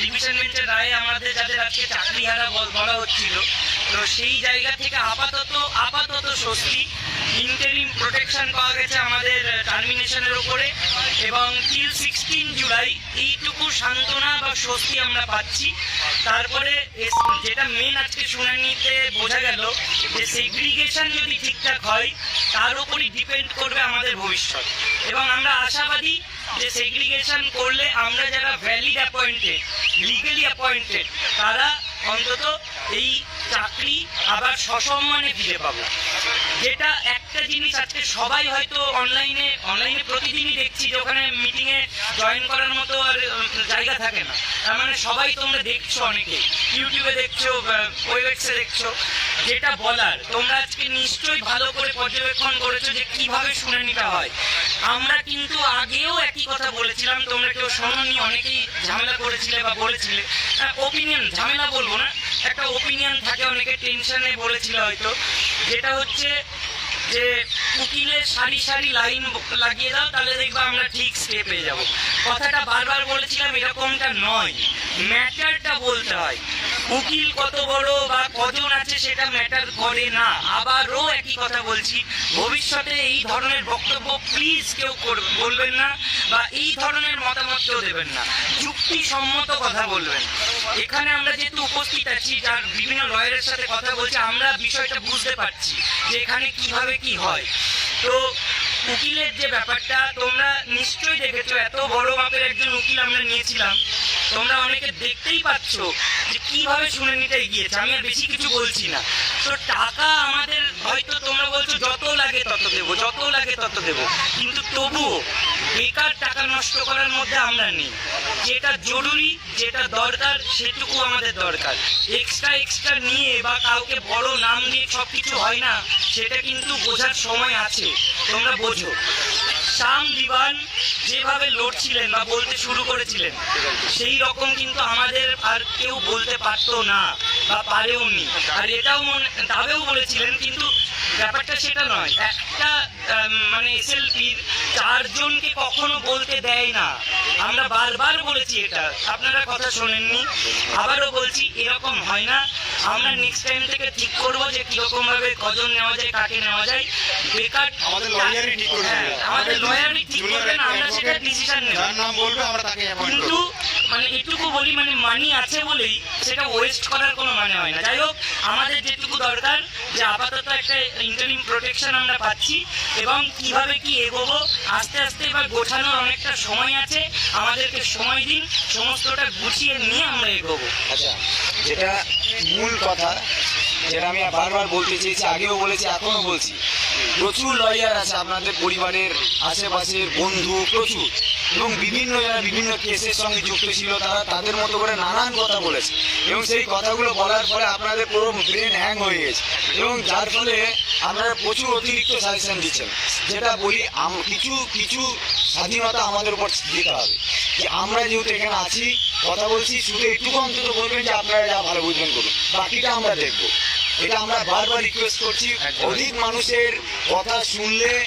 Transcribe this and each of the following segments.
Division বেঞ্চের রায়ে আমাদের যাদের আজকে চাকরি হারা হচ্ছিল, তো সেই জায়গা থেকে আপাতত আপাতত স্বস্তি প্রোটেকশন পাওয়া গেছে আমাদের টার্মিনেশনের ওপরে এবং সিক্সটিন জুলাই এইটুকু সান্ত্বনা বা স্বস্তি আমরা তারপরে যেটা আজকে বোঝা গেল যে যদি ঠিকঠাক হয়, তার উপরই ডিপেন্ড করবে আমাদের ভবিষ্যৎ। এবং আমরা আশাবাদী যে সেগ্রিগেশন করলে আমরা যারা ভ্যালিড অ্যাপয়েন্টেড লিগালি অ্যাপয়েন্টেড তারা অন্তত এই চাকরি আবার সসম্মানে ফিরে পাবো। যেটা একটা জিনিস আজকে সবাই হয়তো অনলাইনে অনলাইনে প্রতিদিনই দেখছি যে ওখানে মিটিংয়ে জয়েন করার মতো আর জায়গা থাকে না। তার মানে সবাই তোমরা দেখছ অনেকে। ইউটিউবে দেখছ ওয়েবএক্সে দেখছ। যেটা বলার, তোমরা আজকে নিশ্চয়ই ভালো করে পর্যবেক্ষণ করেছ যে কীভাবে শুনানিটা হয়। আমরা কিন্তু আগেও একই কথা বলেছিলাম, তোমরা কেউ শোনোনি, অনেকেই ঝামেলা করেছিলে বা বলেছিলে। ওপিনিয়ন ঝামেলা বলব না, একটা ওপিনিয়ন থাকে, অনেকে টেনশনে বলেছিল হয়তো। যেটা হচ্ছে যে উকিলের সারি সারি লাইন লাগিয়ে দাও, তাহলে দেখবে আমরা ঠিক স্টে পেয়ে যাব। কথাটা বারবার বলেছিলাম, এরকমটা নয়। ম্যাটারটা বলতে হয়। উকিল কত বড় বা কজন আছে সেটা ম্যাটার করে না। আবারও একই কথা বলছি, ভবিষ্যতে এই ধরনের বক্তব্য প্লিজ কেউ বলবেন না বা এই ধরনের মতামত কেউ দেবেন না। যুক্তিসম্মত কথা বলবেন। এখানে আমরা যেহেতু উপস্থিত আছি, যার বিভিন্ন লয়ারের সাথে কথা বলছি, আমরা বিষয়টা বুঝতে পারছি যে এখানে কীভাবে কি হয়। তো উকিলের যে ব্যাপারটা, তোমরা নিশ্চয়ই দেখেছ, এত বড় মাপের একজন উকিল আমরা নিয়েছিলাম। তোমরা অনেকে দেখতেই পাচ্ছ যে কীভাবে শুনে নিতে এগিয়েছে। আমি আর বেশি কিছু বলছি না। তো টাকা আমাদের হয়তো তোমরা বলছো যত লাগে তত দেবো, যত লাগে তত দেবো। কিন্তু তবুও বেকার টাকা নষ্ট করার মধ্যে আমরা নেই। যেটা জরুরি, যেটা দরকার, সেটুকু আমাদের দরকার। এক্সট্রা এক্সট্রা নিয়ে বা কাউকে বড় নাম দিয়ে সব কিছু হয় না, সেটা কিন্তু বোঝার সময় আছে। তোমরা বোঝো। শাম দিবান যেভাবে লড়ছিলেন বা বলতে শুরু করেছিলেন, সেই রকম কিন্তু আমাদের আর কেউ বলতে পারতো না বা পারেও নি। আর এটাও মনে, দাবেও বলেছিলেন, কিন্তু ব্যাপারটা সেটা নয়। একটা মানে এসএলপির চারজনকে কখনো বলতে দেয় না। আমরা বারবার বলেছি এটা। আপনারা কথা শোনেননি। আবারও বলছি এরকম হয় না। আমরা নেক্সট টাইম থেকে ঠিক করব যে কীরকম ভাবে কজন নেওয়া যায় কাকে নেওয়া যায়। বেকার আমাদের লয়ারই ঠিক করে হ্যাঁ, আমাদের লয়ারই ঠিক করবে না আমরা সেটা ডিসিশন নেব। যার নাম বলবে আমরা তাকে কিন্তু করব মানে এটুকু বলি মানে মানি আছে বলেই সেটা ওয়েস্ট করার কোনো মানে হয় না। যাই হোক আমাদের যেটুকু দরকার যে আপাতত একটা ইন্টারিম প্রোটেকশন আমরা পাচ্ছি এবং কীভাবে কি এগোবো, আস্তে আস্তে এবার গোছানোর অনেকটা সময় আছে। আমাদেরকে সময় দিন, সমস্তটা গুছিয়ে নিয়ে আমরা এগোবো। আচ্ছা যেটা মূল কথা, যেটা আমি বারবার বলতে চেয়েছি, আগেও বলেছি, এখনও বলছি। প্রচুর লয়ার আছে, আপনাদের পরিবারের আশেপাশের বন্ধু, প্রচুর। এবং বিভিন্ন যারা বিভিন্ন কেসের সঙ্গে যুক্ত ছিল তারা তাদের মতো করে নানান কথা বলেছে। এবং সেই কথাগুলো বলার ফলে আপনাদের পুরো ব্রেন হ্যাং হয়ে গেছে। এবং যার ফলে আপনারা প্রচুর অতিরিক্ত সাজেশন দিচ্ছেন। যেটা বলি কিছু কিছু স্বাধীনতা আমাদের উপর দিতে হবে। যে আমরা যেহেতু এখানে আছি কথা বলছি শুধু একটুকু অন্তত বলবেন যে আপনারা যা ভালো বুঝবেন করুন। বাকিটা আমরা দেখব। এটা আমরা বারবার রিকোয়েস্ট করছি। অধিক মানুষের কথা শুনলে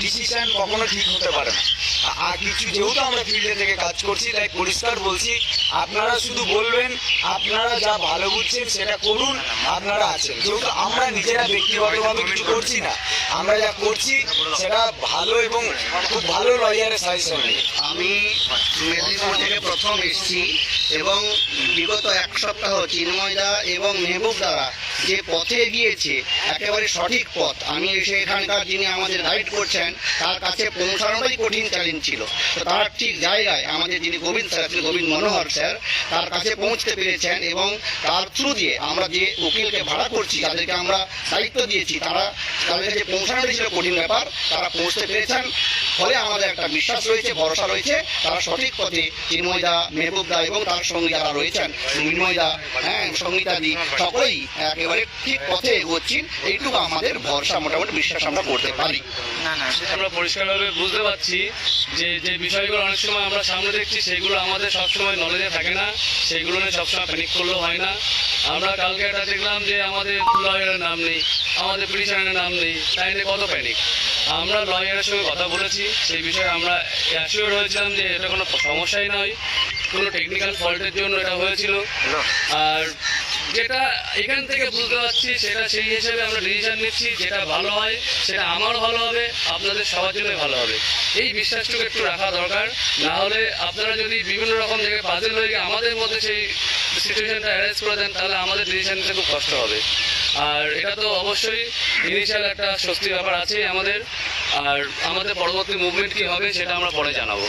ডিসিশন কখনো ঠিক হতে পারে না। আর কিছু যেহেতু আমরা ফিল্ডে থেকে কাজ করছি, তাই পরিষ্কার বলছি, আপনারা শুধু বলবেন, আপনারা যা ভালো বুঝছেন সেটা করুন, আপনারা আছেন। যেহেতু আমরা নিজেরা ব্যক্তিগতভাবে কিছু করছি না, আমরা যা করছি সেটা ভালো এবং খুব ভালো লয়ারের সাজেশন আমি মেদিনীপুর থেকে প্রথম এসেছি এবং বিগত এক সপ্তাহ চিন্ময়দা এবং মেহবুব দ্বারা যে পথে গিয়েছে, একেবারে সঠিক পথ। আমি এসে এখানকার যিনি আমাদের গাইড করছেন, তার কাছে পৌঁছানোটাই কঠিন চ্যালেঞ্জ ছিল। তো তার ঠিক জায়গায় আমাদের যিনি গোবিন্দ স্যার শ্রী গোবিন্দ মনোহর স্যার তার কাছে পৌঁছতে পেরেছেন এবং তার থ্রু দিয়ে আমরা যে উকিলকে ভাড়া করছি তাদেরকে আমরা দায়িত্ব দিয়েছি, তারা তাদের কাছে পৌঁছানোটাই ছিল কঠিন ব্যাপার। তারা পৌঁছতে পেরেছেন। ফলে আমাদের একটা বিশ্বাস রয়েছে, ভরসা রয়েছে। তারা সঠিক পথে চিন্ময়দা মেহবুবদা এবং তার সঙ্গে যারা রয়েছেন মৃন্ময়দা হ্যাঁ সঙ্গীতাদি সকলেই একেবারে ঠিক পথে এগোচ্ছি এইটুকু আমাদের ভরসা মোটামুটি বিশ্বাস আমরা করতে পারি। না না সেটা আমরা পরিষ্কারভাবে বুঝতে পারছি যে যে বিষয়গুলো অনেক সময় আমরা সামনে দেখছি সেগুলো আমাদের সবসময় নলেজে থাকে না সেগুলো নিয়ে সবসময় প্যানিক করলেও হয় না। আমরা কালকে একটা দেখলাম যে আমাদের লয়ারের নাম নেই আমাদের পিটিশনের নাম নেই তাই নিয়ে কত প্যানিক আমরা লয়ারের সঙ্গে কথা বলেছি সেই বিষয়ে আমরা অ্যাসিওর হয়েছিলাম যে এটা কোনো সমস্যাই নয় কোনো টেকনিক্যাল ফল্টের জন্য এটা হয়েছিল। আর যেটা এখান থেকে বুঝতে পারছি, সেটা সেই হিসেবে আমরা ডিসিশন নিচ্ছি, যেটা ভালো হয়, সেটা আমার ভালো হবে, আপনাদের সবার জন্য ভালো হবে। এই বিশ্বাসটুকু একটু রাখা দরকার, না হলে আপনারা যদি বিভিন্ন রকম জায়গায় পাজেল হয়ে গিয়ে আমাদের মধ্যে সেই সিচুয়েশনটা অ্যারেঞ্জ করে দেন, তাহলে আমাদের ডিসিশন নিতে খুব কষ্ট হবে। আর এটা তো অবশ্যই ইনিশিয়াল একটা স্বস্তির ব্যাপার আছে আমাদের, আর আমাদের পরবর্তী মুভমেন্ট কী হবে সেটা আমরা পরে জানাব।